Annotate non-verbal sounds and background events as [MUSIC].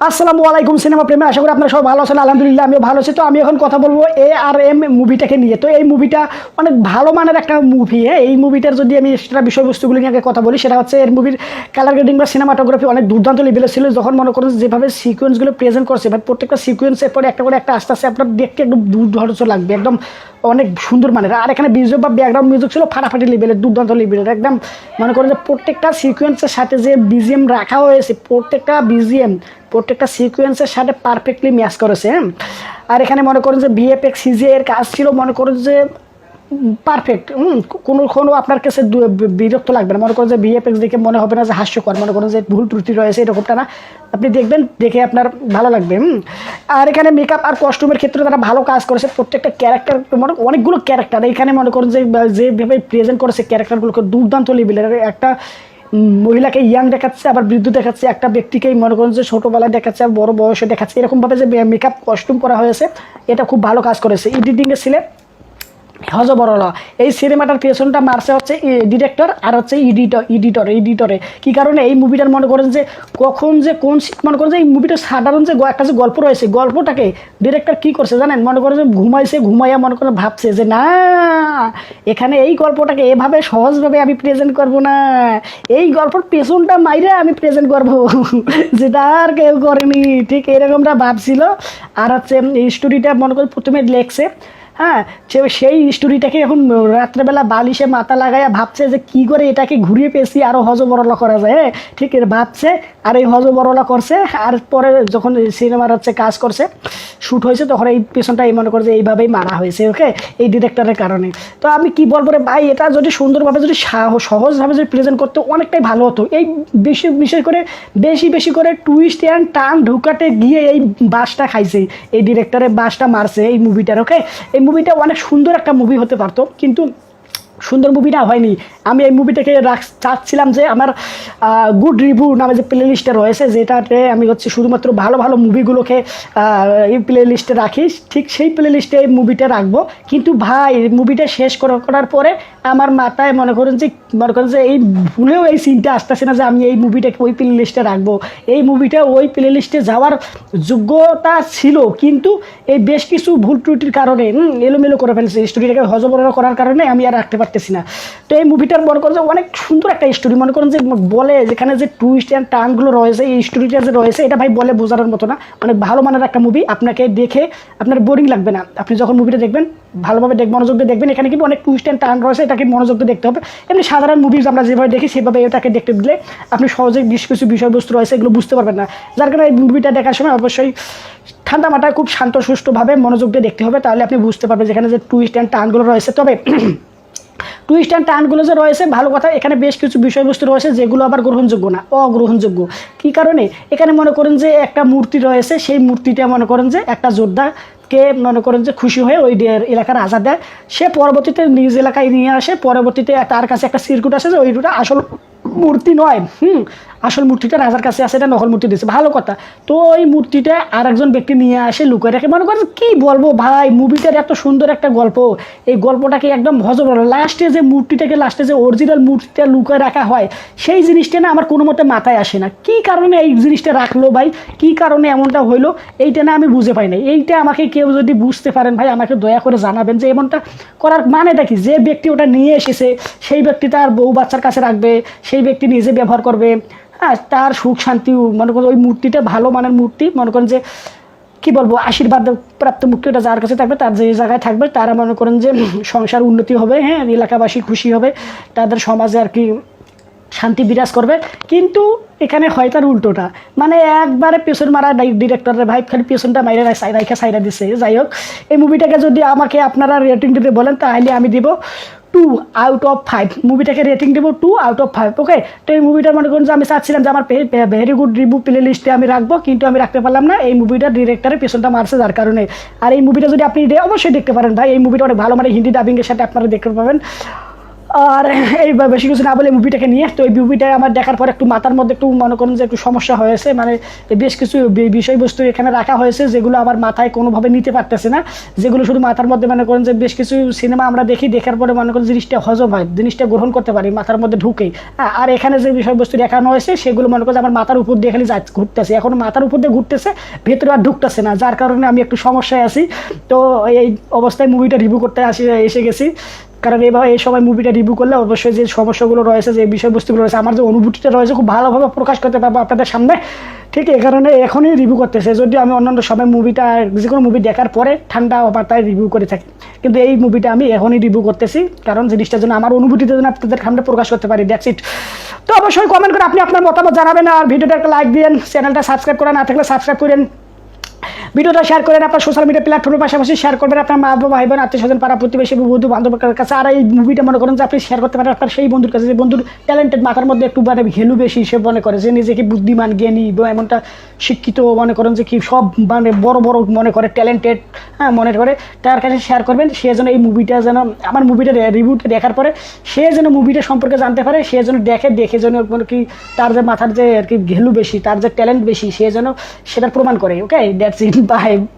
আসসালামু আলাইকুম সিনেমা প্রেমে, আশা করি আপনারা সবাই ভালো আছেন, আলহামদুলিল্লাহ আমিও ভালো আছি। তো আমি এখন কথা বলব এ আর এম মুভিটাকে নিয়ে। তো এই মুভিটা অনেক ভালো মানের একটা মুভি হ্যাঁ? এই মুভিটার যদি আমি সেটা বিষয়বস্তুগুলি নিয়ে আগে কথা বলি, সেটা হচ্ছে এর মুভির কালার গ্রেডিং বা সিনেমাটোগ্রাফি অনেক দুর্দান্ত লেভেলের ছিল। যখন মনে করেন যেভাবে সিকোয়েন্সগুলো প্রেজেন্ট করছে বা প্রত্যেকটা সিকোয়েন্সের পরে একটা করে একটা আস্তে আস্তে আপনার দেখতে একদম দুর্ধর্ষ লাগবে, একদম অনেক সুন্দর মানের। আর এখানে বিজয় বা ব্যাকগ্রাউন্ড মিউজিক ছিল ফাটাফাটি লেভেলের দুর্দান্ত লেভেলের একদম মনে করেন যে প্রত্যেকটা সিকোয়েন্সের সাথে যে বিজিএম রাখা হয়েছে, প্রত্যেকটা বিজিএম প্রত্যেকটা সিকোয়েন্সের সাথে পারফেক্টলি ম্যাচ করেছে হ্যাঁ? আর এখানে মনে করেন যে বিএফএক্স সিজে এর কাজ ছিল, মনে করেন যে পারফেক্ট কোনো কোনো আপনার কাছে বিরক্ত লাগবে না। মনে করেন যে বিএফএক্স দেখে মনে হবে না যে হাস্যকর। মনে করেন যে ভুল ত্রুটি রয়েছে, এরকমটা না। আপনি দেখবেন, দেখে আপনার ভালো লাগবে আর এখানে মেকআপ আর কস্টিউমের ক্ষেত্রে তারা ভালো কাজ করেছে। প্রত্যেকটা ক্যারেক্টার মনে অনেকগুলো ক্যারেক্টার এখানে মনে করেন যে যেভাবে প্রেজেন্ট করেছে ক্যারেক্টারগুলোকে দুর্দান্ত লেভেলের একটা মহিলাকে ইয়াং দেখাচ্ছে, আবার বৃদ্ধ দেখাচ্ছে। একটা ব্যক্তিকেই মনে করেন যে ছোটোবেলায় দেখাচ্ছে আর বড় বয়সে দেখাচ্ছে। এরকমভাবে যে মেকআপ কস্টিউম করা হয়েছে, এটা খুব ভালো কাজ করেছে। এডিটিংয়ে ছিলে হজবরল এই সিনেমাটার পেছনটা মারছে হচ্ছে ডিরেক্টর আর হচ্ছে এডিটর এডিটর, এডিটরে। কি কারণে? এই মুভিটার মনে করেন যে কখন যে কোন মনে করেন যে এই মুভিটা সাধারণ যে একটা যে গল্প রয়েছে, গল্পটাকে ডিরেক্টর কি করছে জানেন? মনে করেন যে ঘুমাইছে, ঘুমাইয়া মনে করেন ভাবছে যে না, এখানে এই গল্পটাকে এভাবে সহজভাবে আমি প্রেজেন্ট করব না। এই গল্পর পেছনটা মাইরে আমি প্রেজেন্ট করব। [LAUGHS] যেটা আর কেউ করেনি। ঠিক এরকমটা ভাবছিল। আর হচ্ছে, এই স্টোরিটা মনে করেন প্রথমে লেখছে হ্যাঁ সেই স্টোরিটাকে এখন রাত্রেবেলা বালিশে মাথা লাগাইয়া ভাবছে যে কি করে এটাকে ঘুরিয়ে পেয়েছি আরও হজবরলা করা যায় হ্যাঁ? ঠিক ভাবছে, আর এই হজবরলা করছে, আর পরে যখন সিনেমার হচ্ছে কাজ করছে শ্যুট হয়েছে, তখন এই পেছনটা এই মনে করে যে এইভাবেই মারা হয়েছে, ওকে? এই ডিরেক্টরের কারণে। তো আমি কি বলব রে ভাই, এটা যদি সুন্দরভাবে যদি সাহ- সহজভাবে যদি প্রেজেন্ট করতে অনেকটাই ভালো হতো, এই বেশি, বিশেষ করে বেশি বেশি করে টুইস্ট অ্যান্ড টান ঢুকাতে গিয়ে এই বাসটা খাইছে, এই ডিরেক্টরের বাসটা মারছে এই মুভিটার ওকে? এই মুভিটা অনেক সুন্দর একটা মুভি হতে পারতো কিন্তু সুন্দর মুভিটা হয়নি। আমি এই মুভিটাকে রাখ চাচ্ছিলাম যে আমার গুড রিভিউ নামে যে প্লে লিস্টে রয়েছে, যেটাতে আমি হচ্ছে শুধুমাত্র ভালো ভালো মুভিগুলোকে এই প্লে লিস্টে রাখি। ঠিক সেই প্লে লিস্টে এই মুভিটা রাখব। কিন্তু ভাই মুভিটা শেষ করা- করার পরে আমার মাথায় মনে করেন যে, মনে করেন যে এই ভুলেও এই সিনটা আসতেছে না যে আমি এই মুভিটাকে ওই প্লে লিস্টে রাখব। এই মুভিটা ওই প্লে লিস্টে যাওয়ার যোগ্যতা ছিল, কিন্তু এই বেশ কিছু ভুল ত্রুটির কারণে এলোমেলো করে ফেলছে। স্টোরিটাকে হজবরল করার কারণে আমি আর রাখতে পারতেছি না। তো এই মুভিটার মনে করেন যে অনেক সুন্দর একটা স্টোরি মনে করেন যে বলে যেখানে যে টুইস্ট অ্যান্ড টার্নগুলো রয়েছে, এই স্টোরিটা যে রয়েছে, এটা ভাই বলে বোঝানোর মতো না। অনেক ভালো মানের একটা মুভি আপনাকে দেখে আপনার বোরিং লাগবে না। আপনি যখন মুভিটা দেখবেন, ভালোভাবে দেখ মনোযোগ দিয়ে দেখবেন, এখানে কিন্তু অনেক টুইস্ট অ্যান্ড টার্ন রয়েছে, এটাকে মনোযোগ দিয়ে দেখতে হবে। এমনি সাধারণ মুভি আমরা যেভাবে দেখি, সেভাবে এটাকে দেখতে দিলে আপনি সহজেই বেশ কিছু বিষয়বস্তু রয়েছে, এগুলো বুঝতে পারবেন না। যার কারণে এই মুভিটা দেখার সময় অবশ্যই ঠান্ডা মাথায় খুব শান্ত, সুষ্ঠুভাবে মনোযোগ দিয়ে দেখতে হবে, তাহলে আপনি বুঝতে পারবেন যেখানে যে টুইস্ট অ্যান্ড টার্নগুলো রয়েছে। তবে টুইস্ট অ্যান্ড টার্নগুলো যে রয়েছে, ভালো কথা, এখানে বেশ কিছু বিষয়বস্তু রয়েছে যেগুলো আবার গ্রহণযোগ্য না, অগ্রহণযোগ্য। কি কারণে? এখানে মনে করেন যে একটা মূর্তি রয়েছে, সেই মূর্তিটা মনে করেন যে একটা যোদ্ধা কে মনে করেন যে খুশি হয়ে ওই এলাকার রাজা দেয়। সে পরবর্তীতে নিজ এলাকায় নিয়ে আসে, পরবর্তীতে তার কাছে একটা সিরকুট আসে যে ওইটা আসল মূর্তি নয়। হুম, আসল মূর্তিটা রাজার কাছে আছে, এটা নকল মূর্তি দিয়েছে ভালো কথা। তো ওই মূর্তিটা আর একজন ব্যক্তি নিয়ে আসে, লুকিয়ে রাখে। মনে করেন, কি বলব ভাই, মুভিটার এত সুন্দর একটা গল্প। এই গল্পটাকে একদম হজম লাস্টে যে মূর্তিটাকে, লাস্টে যে অরিজিনাল মূর্তিটা লুকিয়ে রাখা হয়, সেই জিনিসটা না আমার কোনো মতে মাথায় আসে না। কি কারণে এই জিনিসটা রাখল ভাই? কি কারণে এমনটা হইল? এইটা না আমি বুঝে পাই না এইটা আমাকে কেউ যদি বুঝতে পারেন ভাই, আমাকে দয়া করে জানাবেন যে এমনটা করার মানেটা কি? যে ব্যক্তি ওটা নিয়ে এসেছে, সেই ব্যক্তি তার বউ বাচ্চার কাছে রাখবে, সেই ব্যক্তি নিজে ব্যবহার করবে। হ্যাঁ তার সুখ শান্তি, মনে করেন ওই মূর্তিটা ভালো মানের মূর্তি, মনে করেন যে, কি বলব, আশীর্বাদ প্রাপ্ত মুক্তি ওটা যার কাছে থাকবে, তার যে জায়গায় থাকবে, তারা মনে করেন যে, সংসার উন্নতি হবে হ্যাঁ এলাকাবাসী খুশি হবে, তাদের সমাজে আর কি শান্তি বিরাজ করবে। কিন্তু এখানে হয় তার উল্টোটা। মানে একবারে পেছন মারা ডিরেক্টরের ভাই, খালি পেছনটা মাইরে রাইখা সাইরা দিছে। যাই হোক, এই মুভিটাকে যদি আমাকে আপনারা রেটিং দিতে বলেন, তাহলে আমি দিব। টু আউট অফ ফাইভ মুভিটাকে রেটিং দেবো two out of five okay তো এই মুভিটা মনে করুন যে আমি চাচ্ছিলাম যে আমার ভেরি গুড রিভিউ প্লে লিস্টে আমি রাখব, কিন্তু আমি রাখতে পারলাম না। এই মুভিটার ডিরেক্টরের পেছনটা মারছে যার কারণে। আর এই মুভিটা যদি আপনি অবশ্যই দেখতে পারেন ভাই। এই মুভিটা অনেক ভালো মানে হিন্দি ডাবিংয়ের সাথে আপনারা দেখতে পাবেন। আর এই বেশি কিছু না বলে মুভিটাকে নিয়ে। তো এই মুভিটা আমার দেখার পর একটু মাথার মধ্যে একটু মনে করুন যে একটু সমস্যা হয়েছে। মানে বেশ কিছু বিষয়বস্তু এখানে রাখা হয়েছে যেগুলো আমার মাথায় কোনোভাবে নিতে পারতেছে না। যেগুলো শুধু মাথার মধ্যে মনে করেন যে বেশ কিছু সিনেমা আমরা দেখি দেখার পরে মনে করেন জিনিসটা হজম হয় জিনিসটা গ্রহণ করতে পারি মাথার মধ্যে ঢুকেই। হ্যাঁ, আর এখানে যে বিষয়বস্তু দেখানো হয়েছে সেগুলো মনে করেন আমার মাথার উপর দিয়ে খালি যা ঘুরতেছে। এখন মাথার উপর দিয়ে ঘুরতেছে ভেতরে আর ঢুকতেছে না যার কারণে আমি একটু সমস্যায় আছি। তো এই অবস্থায় মুভিটা রিভিউ করতে আসি এসে গেছি। কারণ এভাবে এই সময় মুভিটা রিভিউ করলে অবশ্যই যে সমস্যাগুলো রয়েছে, যে বিষয়বস্তুগুলো রয়েছে, আমার যে অনুভূতিটা রয়েছে, খুব ভালোভাবে প্রকাশ করতে পারব আপনাদের সামনে। ঠিক এই কারণে এখনই রিভিউ করতেছে। যদিও আমি অন্যান্য সময় মুভিটা যে কোনো মুভি দেখার পরে ঠান্ডা মাথায় রিভিউ করে থাকি। কিন্তু এই মুভিটা আমি এখনই রিভিউ করতেছি। কারণ জিনিসটার জন্য আমার অনুভূতিটা যেন আপনাদের সামনে প্রকাশ করতে পারি দ্যাটস ইট তো অবশ্যই কমেন্ট করে আপনি আপনার মতামত জানাবেন আর ভিডিওটা একটা লাইক দিন চ্যানেলটা সাবস্ক্রাইব করা না থাকলে সাবস্ক্রাইব করেন। ভিডিওটা শেয়ার করেন আপনার সোশ্যাল মিডিয়া প্ল্যাটফর্মের পাশাপাশি শেয়ার করবেন আপনার মা বাবা, ভাই বোন, আত্মীয় স্বজন, পাড়া প্রতিবেশী, বন্ধু বান্ধবের কাছে। আর এই মুভিটা মনে করেন যে আপনি শেয়ার করতে পারেন আপনার সেই বন্ধুর কাছে। যে বন্ধুর ট্যালেন্টেড মাথার মধ্যে একটু মানে ভ্যালু বেশি সে মনে করে। যে নিজেকে বুদ্ধিমান, জ্ঞানী বা এমনটা শিক্ষিত মনে করেন যে কি সব মানে বড় বড় মনে করে ট্যালেন্টেড হ্যাঁ মনে করে। তার কাছে শেয়ার করবেন, সে যেন এই মুভিটা যেন, আমার মুভিটা রিভিউটা দেখার পরে সে যেন মুভিটা সম্পর্কে জানতে পারে, সে যেন দেখে দেখে যেন মানে কি তার যে মাথার যে আর কি ভ্যালু বেশি, তার যে ট্যালেন্ট বেশি, সে যেন সেটার প্রমাণ করে ওকে দ্যাটস ইট Bye.